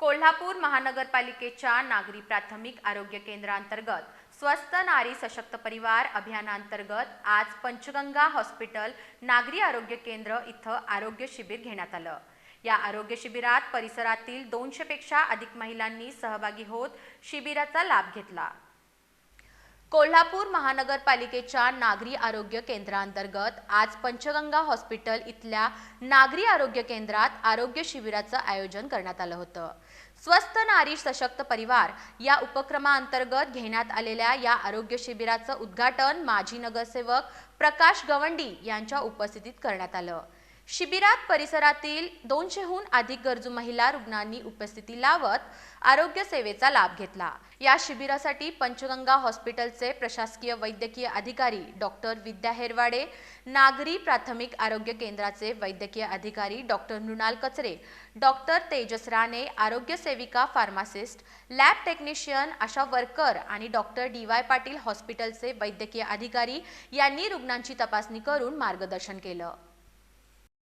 कोल्हापूर महानगरपालिकेच्या नागरी प्राथमिक आरोग्य केंद्रांतर्गत स्वस्त नारी सशक्त परिवार अभियानांतर्गत आज पंचगंगा हॉस्पिटल नागरी आरोग्य केंद्र इथं आरोग्य शिबिर घेण्यात आलं. या आरोग्य शिबिरात परिसरातील दोनशेपेक्षा अधिक महिलांनी सहभागी होत शिबिराचा लाभ घेतला. कोल्हापूर महानगरपालिकेच्या नागरी आरोग्य केंद्रांतर्गत आज पंचगंगा हॉस्पिटल इथल्या नागरी आरोग्य केंद्रात आरोग्य शिबिराचं आयोजन करण्यात आलं होतं. स्वस्थ नारी सशक्त परिवार या उपक्रमाअंतर्गत घेण्यात आलेल्या या आरोग्य शिबिराचं उद्घाटन माजी नगरसेवक प्रकाश गवंडी यांच्या उपस्थितीत करण्यात आलं. शिबिरात परिसरातील दोनशेहून अधिक गरजू महिला रुग्णांनी उपस्थिती लावत आरोग्य सेवेचा लाभ घेतला. या शिबिरासाठी पंचगंगा हॉस्पिटलचे प्रशासकीय वैद्यकीय अधिकारी डॉक्टर विद्या हेरवाडे नागरी प्राथमिक आरोग्य केंद्राचे वैद्यकीय अधिकारी डॉक्टर मृणाल कचरे डॉक्टर तेजस राणे आरोग्य सेविका pharmacist lab technician ASHA worker आणि डॉक्टर डी वाय पाटील हॉस्पिटलचे वैद्यकीय अधिकारी यांनी रुग्णांची तपासणी करून मार्गदर्शन केलं.